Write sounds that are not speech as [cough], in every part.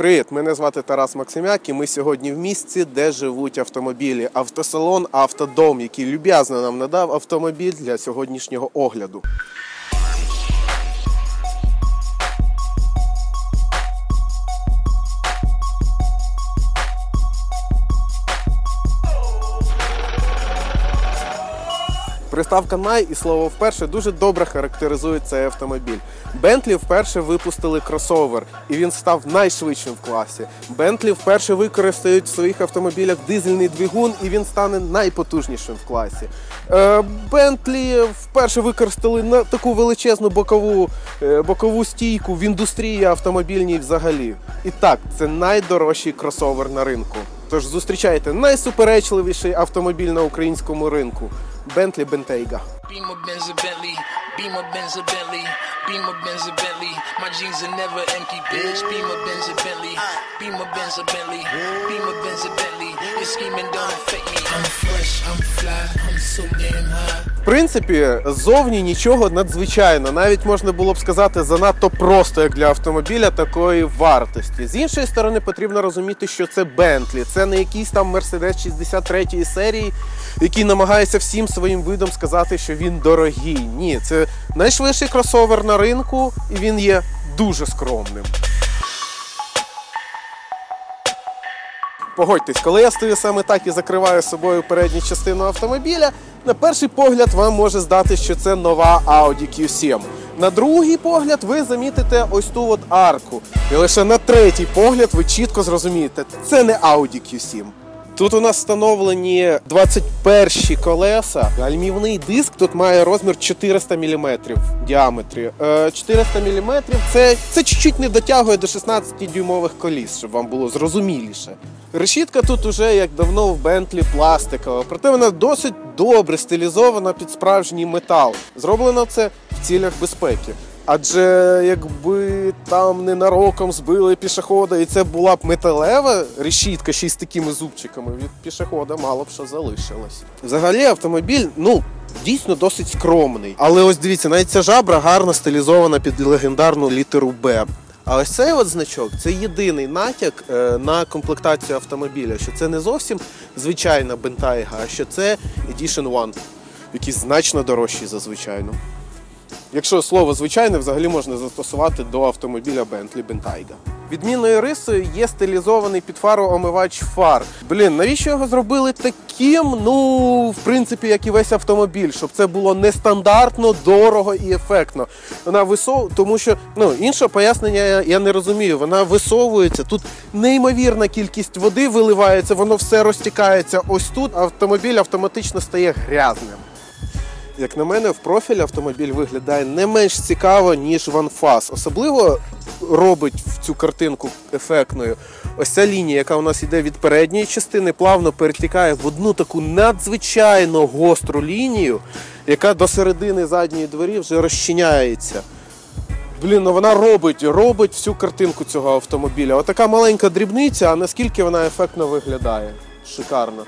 Привіт, мене звати Тарас Максимяк, і ми сьогодні в місці, де живуть автомобілі. Автосалон Автодом, який люб'язно нам надав автомобіль для сьогоднішнього огляду. Приставка най і слово вперше дуже добре характеризує цей автомобіль. Бентлі вперше випустили кросовер, і він став найшвидшим в класі. Бентлі вперше використають в своїх автомобілях дизельний двигун, і він стане найпотужнішим в класі. Е, Бентлі вперше використали на таку величезну бокову, е, бокову стійку в індустрії автомобільній взагалі. І так, це найдорожчий кросовер на ринку. Тож зустрічайте найсуперечливіший автомобіль на українському ринку בנטלי בנטייגה. Beamer Benz a Bentley, Beamer Benz a Bentley, Beamer Benz Bentley. My jeans are never empty, bitch. Beamer Benz Bentley, Beamer Benz Bentley, Beamer Benz Bentley. Your scheming don't affect me. I'm fresh, I'm fly, I'm so damn high. В принципі, ззовні нічого надзвичайно. Навіть можна було б сказати занадто просто як для автомобіля такої вартості. З іншої сторони, потрібно розуміти, що це Бентлі. Це не якийсь там Мерседес 63 серії, який намагається всім своїм видом сказати, що він дорогий. Ні, це найшвидший кросовер на ринку, і він є дуже скромним. Погодьтесь, коли я стою саме так і закриваю собою передню частину автомобіля, на перший погляд вам може здати, що це нова Audi Q7. На другий погляд ви замітите ось ту от арку. І лише на третій погляд ви чітко зрозумієте, це не Audi Q7. Тут у нас встановлені 21 колеса. Гальмівний диск тут має розмір 400 мм в діаметрі. Е, 400 мм це, це чуть-чуть не дотягує до 16-дюймових коліс, щоб вам було зрозуміліше. Решітка тут уже як давно в Бентлі пластикова, проте вона досить добре стилізована під справжній метал. Зроблено це в цілях безпеки. Адже якби там ненароком збили пішохода, і це була б металева решітка ще й з такими зубчиками, від пішохода мало б що залишилось. Взагалі автомобіль, ну. Дійсно досить скромний. Але ось дивіться, навіть ця жабра гарно стилізована під легендарну літеру Б. А ось цей от значок це єдиний натяк е, на комплектацію автомобіля, що це не зовсім звичайна бентайга, а що це Edition One, який значно дорожчий за звичайну. Якщо слово звичайне взагалі можна застосувати до автомобіля Bentley Bentayga. Відмінною рисою є стилізований під фару омивач фар. Блін, навіщо його зробили таким? Ну, в принципі, як і весь автомобіль, щоб це було нестандартно, дорого і ефектно. Вона висов... тому що ну, інше пояснення я, не розумію. Вона висовується. Тут неймовірна кількість води виливається, воно все розтікається. Ось тут автомобіль автоматично стає грязним. Як на мене, в профіль автомобіль виглядає не менш цікаво, ніж ванфас. Особливо робить в цю картинку ефектною. Ось ця лінія, яка у нас йде від передньої частини, плавно перетікає в одну таку надзвичайно гостру лінію, яка до середини задньої двері вже розчиняється. Блін, ну вона робить, робить всю картинку цього автомобіля. Отака маленька дрібниця, а наскільки вона ефектно виглядає. Шикарно.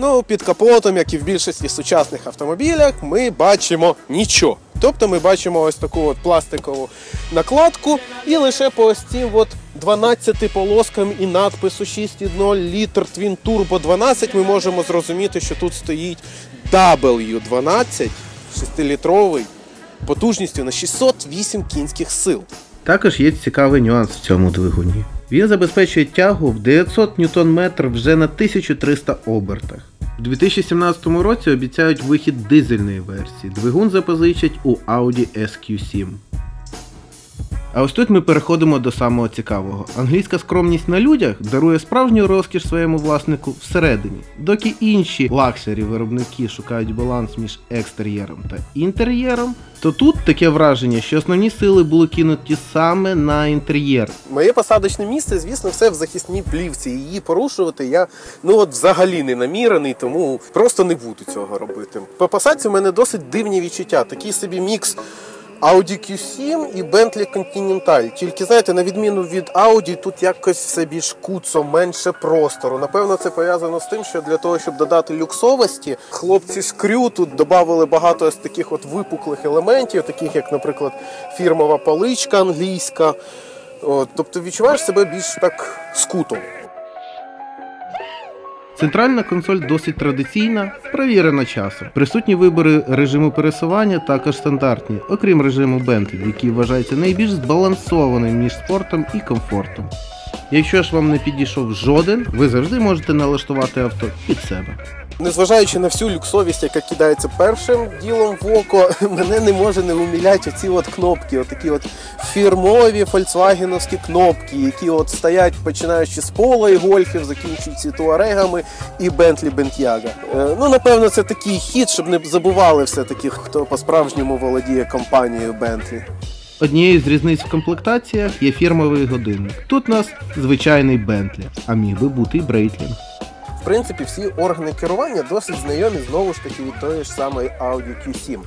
Ну, під капотом, як і в більшості сучасних автомобілях, ми бачимо нічого. Тобто ми бачимо ось таку от пластикову накладку, і лише по ось цим от 12 полоскам і надпису 6,0 літр Twin Turbo 12 ми можемо зрозуміти, що тут стоїть W12 6-літровий потужністю на 608 кінських сил. Також є цікавий нюанс в цьому двигуні. Він забезпечує тягу в 900 Нм вже на 1300 обертах. У 2017 році обіцяють вихід дизельної версії. Двигун запозичать у Audi SQ7. А ось тут ми переходимо до самого цікавого. Англійська скромність на людях дарує справжню розкіш своєму власнику всередині, доки інші лакшері виробники шукають баланс між екстер'єром та інтер'єром, то тут таке враження, що основні сили були кинуті саме на інтер'єр. Моє посадочне місце, звісно, все в захисній плівці. Її порушувати я ну от взагалі не намірений, тому просто не буду цього робити. По посадці в мене досить дивні відчуття. Такий собі мікс Audi Q7 і Bentley Continental. Тільки знаєте, на відміну від Audi, тут якось все більш куцо, менше простору. Напевно, це пов'язано з тим, що для того, щоб додати люксовості, хлопці з Крю тут додали багато з таких от випуклих елементів, таких як, наприклад, фірмова паличка англійська. От, тобто відчуваєш себе більш так скуто. Центральна консоль досить традиційна, перевірена часом. Присутні вибори режиму пересування також стандартні, окрім режиму Bentley, який вважається найбільш збалансованим між спортом і комфортом. Якщо ж вам не підійшов жоден, ви завжди можете налаштувати авто під себе. Незважаючи на всю люксовість, яка кидається першим ділом в око, [laughs] мене не може не уміляти оці от кнопки, отакі от фірмові фольксвагеновські кнопки, які от стоять починаючи з пола і гольфів, закінчуючи туарегами і Бентлі Бентяга. Е, ну, напевно, це такий хід, щоб не забували все-таки, хто по-справжньому володіє компанією Бентлі. Однією з різниць в комплектаціях є фірмовий годинник. Тут у нас звичайний Бентлі, а міг би бути і Breitling. В принципі, всі органи керування досить знайомі знову ж таки від тої ж самої Audi Q7.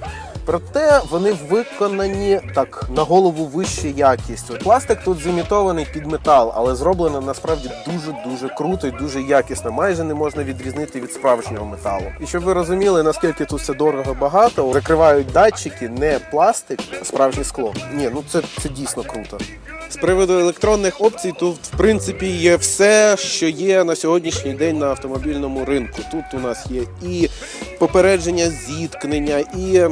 Проте вони виконані так на голову вище якістю. Пластик тут зімітований під метал, але зроблено насправді дуже дуже круто і дуже якісно. Майже не можна відрізнити від справжнього металу. І щоб ви розуміли, наскільки тут все дорого багато, закривають датчики не пластик, а справжнє скло. Ні, ну це, це дійсно круто. З приводу електронних опцій, тут в принципі є все, що є на сьогоднішній день на автомобільному ринку. Тут у нас є і попередження зіткнення, і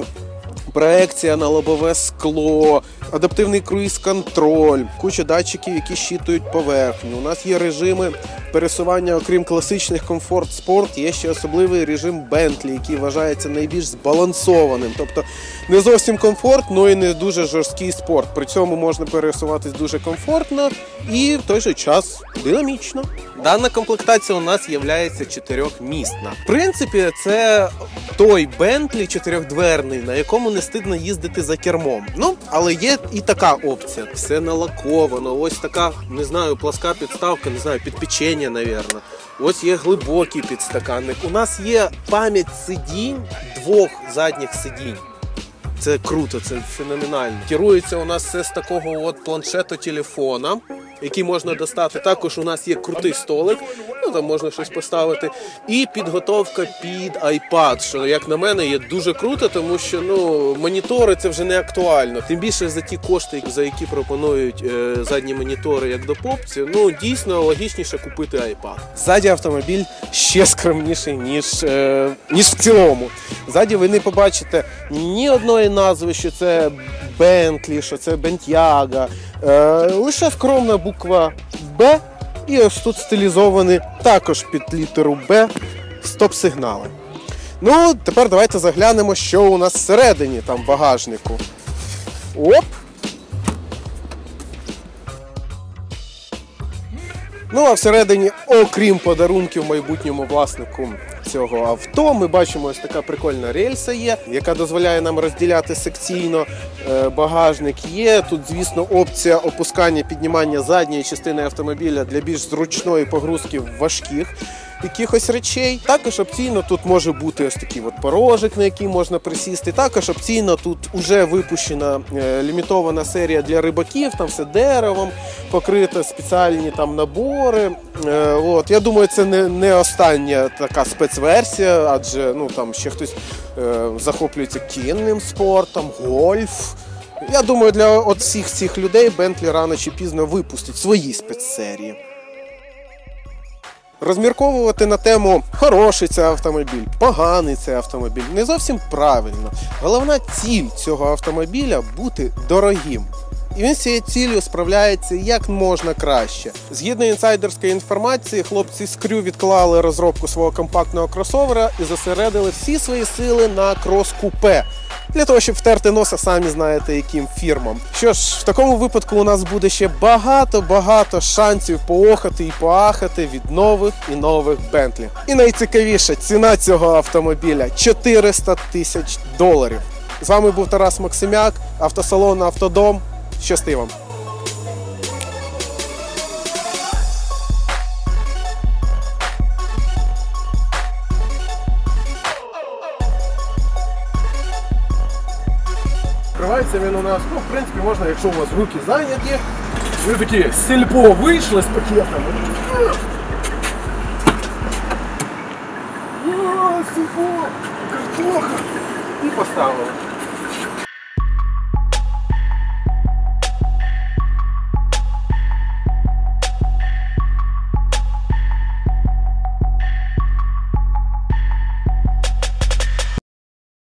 проекція на лобове скло, адаптивний круїз-контроль, куча датчиків, які щитують поверхню. У нас є режими пересування, окрім класичних комфорт спорт, є ще особливий режим Bentley, який вважається найбільш збалансованим. Тобто не зовсім комфорт, але і не дуже жорсткий спорт. При цьому можна пересуватись дуже комфортно і в той же час динамічно. Дана комплектація у нас є чотирьохмісна. В принципі, це той Бентлі чотирьохдверний, на якому не стидно їздити за кермом. Ну, але є і така опція. Все налаковано. Ось така, не знаю, пласка підставка, не знаю, під печення, навірно. Ось є глибокий підстаканник. У нас є пам'ять сидінь двох задніх сидінь. Це круто, це феноменально. Керується у нас все з такого от планшету телефона, який можна достати. Також у нас є крутий столик, ну там можна щось поставити. І підготовка під iPad, що як на мене є дуже круто, тому що ну монітори це вже не актуально. Тим більше за ті кошти, за які пропонують е, задні монітори, як до попці, ну дійсно логічніше купити iPad. Ззаді автомобіль ще скромніший ніж, е, ніж в цілому. Ззаді ви не побачите ні одної назви, що це Bentley, що це Бентяга. Е, лише скромна буква Б. І ось тут стилізовані також під літеру Б стоп-сигнали. Ну, тепер давайте заглянемо, що у нас всередині там в багажнику. Оп! Ну, а всередині, окрім подарунків майбутньому власнику цього авто, ми бачимо ось така прикольна рельса є, яка дозволяє нам розділяти секційно. Е, багажник. Є. Тут, звісно, опція опускання, піднімання задньої частини автомобіля для більш зручної погрузки важких якихось речей. Також опційно тут може бути ось такий от порожик, на який можна присісти. Також опційно тут вже випущена е, лімітована серія для рибаків, там все деревом покрито, спеціальні там набори. Е, от. Я думаю, це не, не остання така спецверсія, адже ну, там ще хтось е, захоплюється кінним спортом, гольф. Я думаю, для от всіх цих людей Бентлі рано чи пізно випустить свої спецсерії. Розмірковувати на тему хороший це автомобіль, поганий це автомобіль не зовсім правильно. Головна ціль цього автомобіля бути дорогим. І він з цією цілею справляється як можна краще. Згідно інсайдерської інформації, хлопці з Крю відклали розробку свого компактного кросовера і зосередили всі свої сили на крос-купе. Для того, щоб втерти носа, самі знаєте, яким фірмам. Що ж, в такому випадку у нас буде ще багато-багато шансів поохати і поахати від нових і нових Бентлі. І найцікавіше, ціна цього автомобіля 400 тисяч доларів. З вами був Тарас Максимяк, автосалон Автодом. Щасти вам! Відкривається він нас. Ну, в принципі, можна, якщо у вас руки зайняті. Ви такі сільпо вийшли з пакетами. О, сільпо, картоха. І поставили.